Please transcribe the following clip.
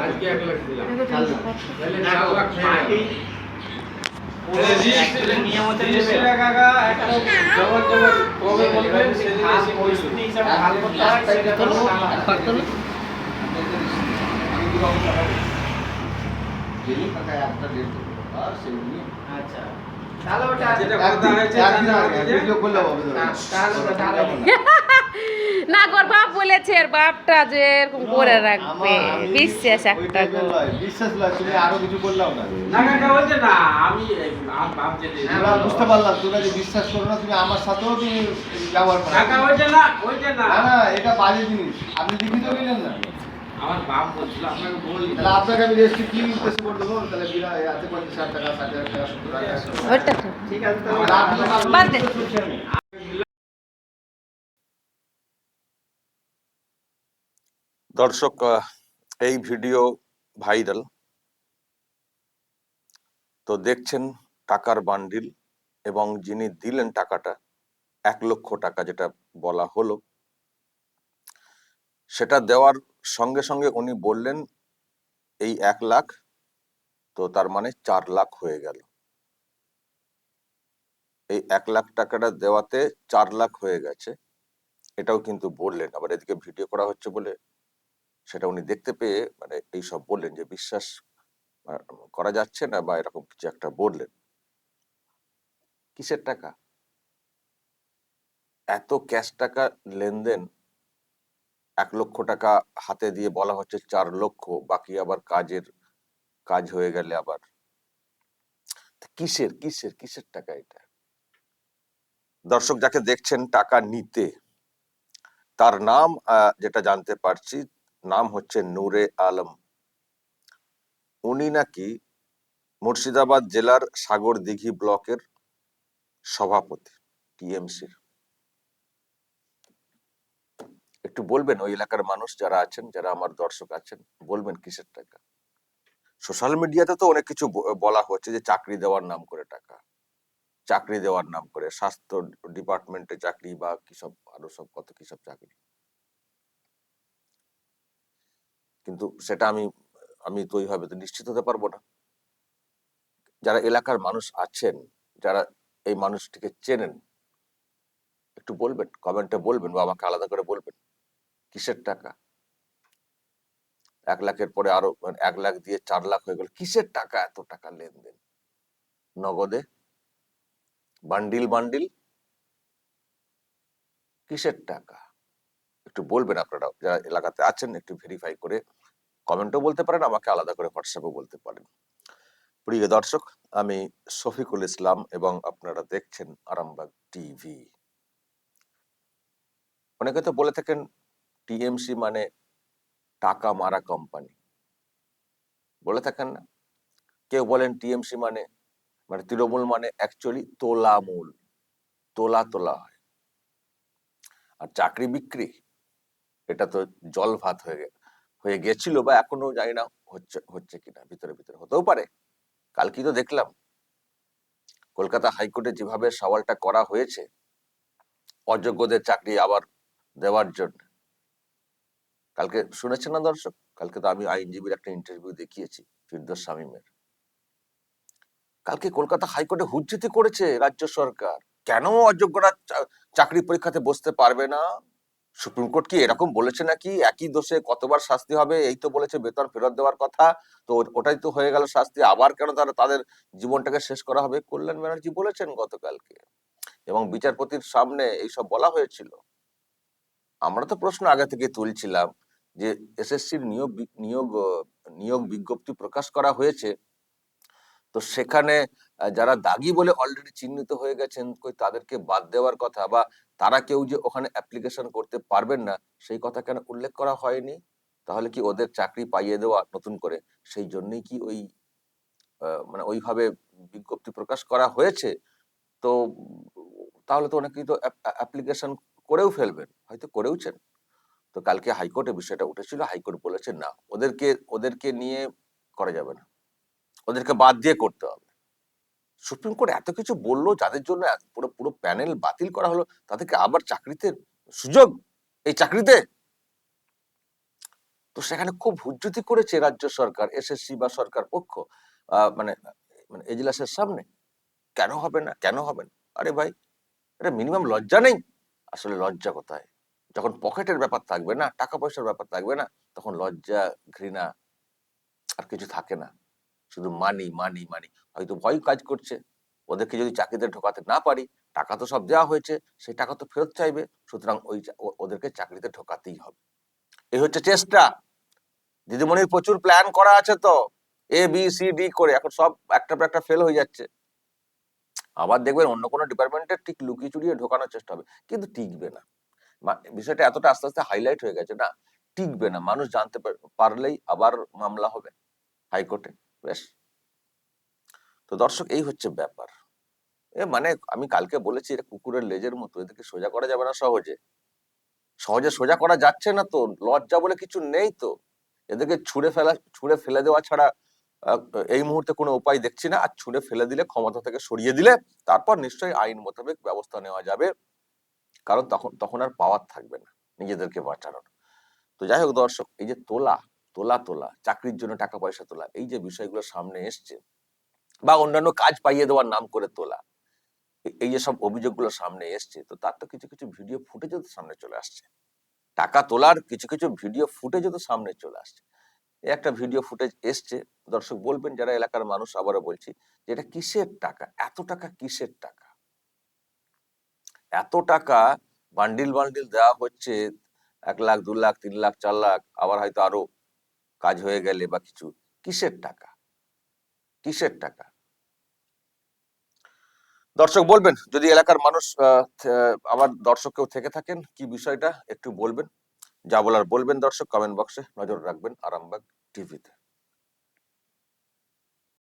আজকে এক লাখ দিলাম চাল দাও। তাহলে চার লাখ পার্টি পুরো রেজিস্ট্রি নিয়ম মতো রেজিস্ট্রি নেবে। কাকা একটা জবর জবর কবে বলবেন এবার সেদিন খাস এসে পরিস্থিতি বলবেন। হিসাবে হাল করতে হয়, সেটা তো টাকা। আচ্ছা তাহলে ওটা যেটা কথা হয়েছে চাঁদা হয়েছে, তা- তাহলে ওটা ঢালা দিন। না গোর বাপ বলেছে এর বাপটা যে এরকম করে রাখবে। বিশ্বাস একটা গো। বিশ্বাস তুমি আরও কিছু বললাম না। না কাকা বলছে না আমি বাপ তোমরা বুঝতে পারলাম তোমরা যে বিশ্বাস করো না তুমি আমার সাথেও তুমি ব্যবহার করো। কাকা ওইটা না ওইটা না। না না এটা বাজে জিনিস আপনি লিখিত নিলেন না। আমার বাপ বলছিল আপনাকে বলি তাহলে আপনাকে আমি রেজিস্ট্রি কি উদ্দেশ্য করে দেবো? তাহলে বিরা হাতে পঞ্চাশ ষাট টাকা ষাট হাজার টাকা সত্তর ঠিক। আছে তাহলে বাদ দে। উদ্দেশ্য হচ্ছে আমি। দর্শক এই ভিডিও ভাইরাল। তো দেখছেন টাকার বান্ডিল এবং যিনি দিলেন টাকাটা, এক লক্ষ টাকা যেটা বলা হলো, সেটা দেওয়ার সঙ্গে সঙ্গে উনি বললেন, এই এক লাখ, তো তার মানে চার লাখ হয়ে গেল। এই এক লাখ টাকাটা দেওয়াতে চার লাখ হয়ে গেছে, এটাও কিন্তু বললেন। আবার এদিকে ভিডিও করা হচ্ছে বলে সেটা উনি দেখতে পেয়ে মানে এইসব বললেন যে বিশ্বাস করা যাচ্ছে না বা এরকম কিছু একটা বললেন। কিসের টাকা? এত ক্যাশ টাকা লেনদেন এক লক্ষ টাকা হাতে দিয়ে বলা হচ্ছে চার লক্ষ, বাকি আবার কাজের কাজ হয়ে গেলে আবার। কিসের কিসের কিসের টাকা এটা? দর্শক যাকে দেখছেন টাকা নিতে, তার নাম যেটা জানতে পারছি নাম হচ্ছে নূরে আলম। উনি নাকি মুর্শিদাবাদ জেলার সাগর দিঘি ব্লকের সভাপতি, টিএমসির। একটু বলবেন ওই এলাকার মানুষ যারা আছেন, যারা আমার দর্শক আছেন, বলবেন কিসের টাকা? সোশ্যাল মিডিয়াতে তো অনেক কিছু বলা হচ্ছে যে চাকরি দেওয়ার নাম করে টাকা। চাকরি দেওয়ার নাম করে, স্বাস্থ্য ডিপার্টমেন্টে চাকরি বা কি সব, আরও সব কত কি সব চাকরি। কিন্তু সেটা আমি আমি তো ওইভাবে তো নিশ্চিত হতে পারব না। যারা এলাকার মানুষ আছেন, যারা এই মানুষটিকে চেনেন, একটু বলবেন, কমেন্টে বলবেন বা আমাকে আলাদা করে বলবেন, কিসের টাকা? এক লাখের পরে আরও মানে এক লাখ দিয়ে চার লাখ হয়ে গেল, কিসের টাকা এত টাকা লেনদেন? নগদে? Bundle bundle? কিসের টাকা? একটু বলবেন আপনারা যারা এলাকাতে আছেন, একটু ভেরিফাই করে কমেন্টও বলতে পারেন, আমাকে আলাদা করে হোয়াটসঅ্যাপও বলতে পারেন। প্রিয় দর্শক, আমি শফিকুল ইসলাম এবং আপনারা দেখছেন আরামবাগ টিভি অনেকে তো বলে থাকেন, টিএমসি মানে টাকা মারা কোম্পানি বলে থাকেন না। কেউ বলেন, টিএমসি মানে মানে তৃণমূল মানে অ্যাকচুয়ালি তোলা মূল, তোলা তোলা হয়। আর চাকরি বিক্রি এটা তো জল ভাত হয়ে হয়ে গেছিল বা এখনও জানি না হচ্ছে হচ্ছে কিনা, ভিতরে ভিতরে, হতেও পারে। কালকে তো দেখলাম। কলকাতা হাইকোর্টে যেভাবে সওয়ালটা করা হয়েছে, অযোগ্যদের চাকরি আবার দেওয়ার জন্য। কালকে শুনেছেন না দর্শক? কালকে তো আমি আইনজীবীর একটা ইন্টারভিউ দেখিয়েছি, ফিরদোস শামীমের। কালকে কলকাতা হাইকোর্টে হুজ্জতি করেছে রাজ্য সরকার। কেন অযোগ্যরা চাকরি পরীক্ষাতে বসতে পারবে না? সুপ্রিম কোর্ট কি এরকম বলেছে নাকি? একই দোষে কতবার শাস্তি হবে? এই তো বলেছে বেতন ফেরত দেওয়ার কথা। তো ওটাই তো হয়ে গেল শাস্তি। আবার কেন তারা তাদের জীবনটাকে শেষ করা হবে? কল্যাণ ব্যানার্জি বলেছেন গতকালকে। এবং বিচারপতির সামনে এইসব বলা হয়েছিল। আমরা তো প্রশ্ন আগে থেকে তুলছিলাম যে এসএসসির নিয়োগ নিয়োগ নিয়োগ বিজ্ঞপ্তি প্রকাশ করা হয়েছে। তো সেখানে যারা দাগি বলে অলরেডি চিহ্নিত হয়ে গেছেন তাদেরকে বাদ দেওয়ার কথা বা তারা কেউ যে ওখানে অ্যাপ্লিকেশন করতে পারবেন না, সেই কথা কেন উল্লেখ করা হয়নি? তাহলে কি ওদের চাকরি পাইয়ে দেওয়া নতুন করে? সেই জন্যই কি ওই মানে ওইভাবে বিজ্ঞপ্তি প্রকাশ করা হয়েছে? তো তাহলে তো অনেকেই তো অ্যাপ্লিকেশন করেও ফেলবেন, হয়তো করেওছেন। তো কালকে হাইকোর্টে বিষয়টা উঠেছিল, হাইকোর্ট বলেছে না, ওদেরকে ওদেরকে নিয়ে করা যাবে না। ওদেরকে বাদ দিয়ে করতে হবে। সুপ্রিম কোর্ট এত কিছু বলল যাদের জন্য পুরো পুরো প্যানেল বাতিল করা হলো, তাদেরকে আবার চাকরিতে সুযোগ, এই চাকরিতে? তো সেখানে খুব হুজ্জুতি করেছে রাজ্য সরকার এসএসসি বা সরকার পক্ষ মানে মানে এজলাসের সামনে। কেন হবে না? কেন হবে না? আরে ভাই, এটা মিনিমাম লজ্জা নেই। আসলে লজ্জা কোথায়? যখন পকেটের ব্যাপার থাকবে না, টাকা পয়সার ব্যাপার থাকবে না, তখন লজ্জা, ঘৃণা, আর কিছু থাকে না। শুধু মানি মানি মানি হয়তো ভয় কাজ করছে। ওদেরকে যদি চাকরিতে ঢোকাতে না পারি, টাকা তো সব দেওয়া হয়েছে সেই টাকা তো ফেরত চাইবে। সুতরাং ওই ওদেরকে চাকরিতে ঢোকাতেই হবে। এই হচ্ছে চেষ্টা। দিদিমণির প্রচুর প্ল্যান করা আছে তো। এ বি সি ডি করে। এখন সব একটা পর একটা ফেল হয়ে যাচ্ছে। আবার দেখবেন অন্য কোনো ডিপার্টমেন্টে ঠিক লুকিয়ে চুরিয়ে ঢোকানোর চেষ্টা হবে। কিন্তু টিকবে না। বিষয়টা এতটা আস্তে আস্তে হাইলাইট হয়ে গেছে না, টিকবে না। মানুষ জানতে পারলেই আবার মামলা হবে। হাইকোর্টে। বেশ। তো দর্শক, এই হচ্ছে ব্যাপার। এ মানে আমি কালকে বলেছি, এটা কুকুরের লেজের মতো, এদেরকে সোজা করা যাবে না সহজে। সহজে সোজা করা যাচ্ছে না তো, লজ্জা বলে কিছু নেই তো। এদেরকে ছুঁড়ে ফেলা, ছুঁড়ে ফেলে দেওয়া ছাড়া এই মুহূর্তে কোনো উপায় দেখছি না। আর ছুঁড়ে ফেলে দিলে ক্ষমতা থেকে সরিয়ে দিলে, তারপর নিশ্চয়ই আইন মোতাবেক ব্যবস্থা নেওয়া যাবে। কারণ তখন তখন আর পাওয়ার থাকবে না, নিজেদেরকে বাঁচানোর। তো যাই হোক দর্শক, এই যে তোলা তোলা তোলা, চাকরির জন্য টাকা, পয়সা তোলা, এই যে বিষয়গুলো সামনে এসছে বা অন্যান্য কাজ পাইয়ে দেওয়ার নাম করে তোলা এই যে সব অভিযোগগুলো সামনে এসছে, তো তার তো কিছু কিছু ভিডিও ফুটেজও তো সামনে চলে আসছে। টাকা তোলার কিছু কিছু ভিডিও ফুটেজও তো সামনে চলে আসছে। একটা ভিডিও ফুটেজ এসছে, দর্শক বলবেন, যারা এলাকার মানুষ, আবারও বলছি যে এটা কিসের টাকা? এত টাকা কিসের টাকা? এত টাকা বান্ডিল বান্ডিল দেওয়া হচ্ছে, এক লাখ, দু লাখ, তিন লাখ, চার লাখ, আবার হয়তো আরও কাজ হয়ে গেলে বা কিছু, কিসের টাকা? কিসের টাকা? দর্শক বলবেন, যদি এলাকার মানুষ আমার দর্শক কেউ থেকে থাকেন, কি বিষয়টা? একটু বলবেন। যা বলার বলবেন দর্শক কমেন্ট বক্সে নজর রাখবেন আরামবাগ টিভিতে